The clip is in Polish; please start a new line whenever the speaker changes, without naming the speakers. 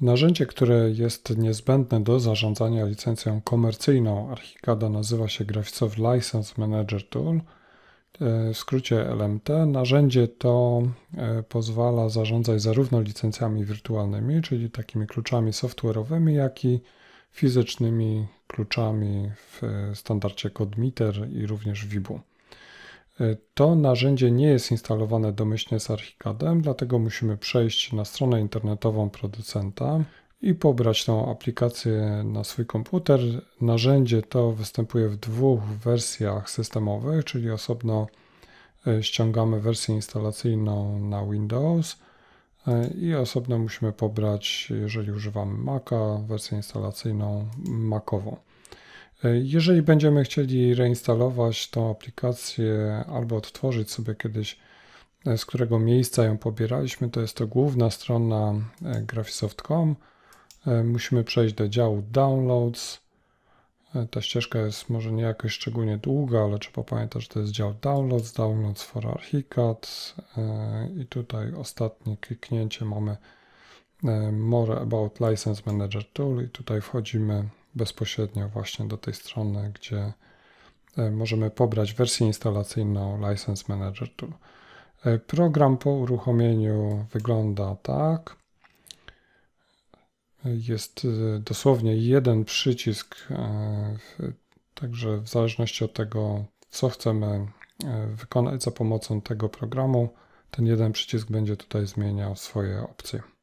Narzędzie, które jest niezbędne do zarządzania licencją komercyjną Archicada nazywa się Graphisoft License Manager Tool, e, w skrócie LMT. Narzędzie to e, pozwala zarządzać zarówno licencjami wirtualnymi, czyli takimi kluczami software'owymi, jak i fizycznymi kluczami w standardzie CodeMeter i również WIBU. E, To narzędzie nie jest instalowane domyślnie z Archicadem, dlatego musimy przejść na stronę internetową producenta i pobrać tą aplikację na swój komputer. Narzędzie to występuje w dwóch wersjach systemowych, czyli osobno e, ściągamy wersję instalacyjną na Windows e, i osobno musimy pobrać, jeżeli używamy Maca, wersję instalacyjną Macową. Jeżeli będziemy chcieli reinstalować tą aplikację albo odtworzyć sobie kiedyś, e, z którego miejsca ją pobieraliśmy, to jest to główna strona e, graphisoft.com. E, Musimy przejść do działu Downloads. Ta ścieżka jest może nie jakoś szczególnie długa, ale trzeba pamiętać, że to jest dział Downloads, Downloads for Archicad i tutaj ostatnie kliknięcie mamy More about License Manager Tool i tutaj wchodzimy bezpośrednio właśnie do tej strony, gdzie e, możemy pobrać wersję instalacyjną License Manager Tool. E, Program po uruchomieniu wygląda tak. Jest e, dosłownie jeden przycisk, także w zależności od tego, co chcemy wykonać za pomocą tego programu, ten jeden przycisk będzie tutaj zmieniał swoje opcje.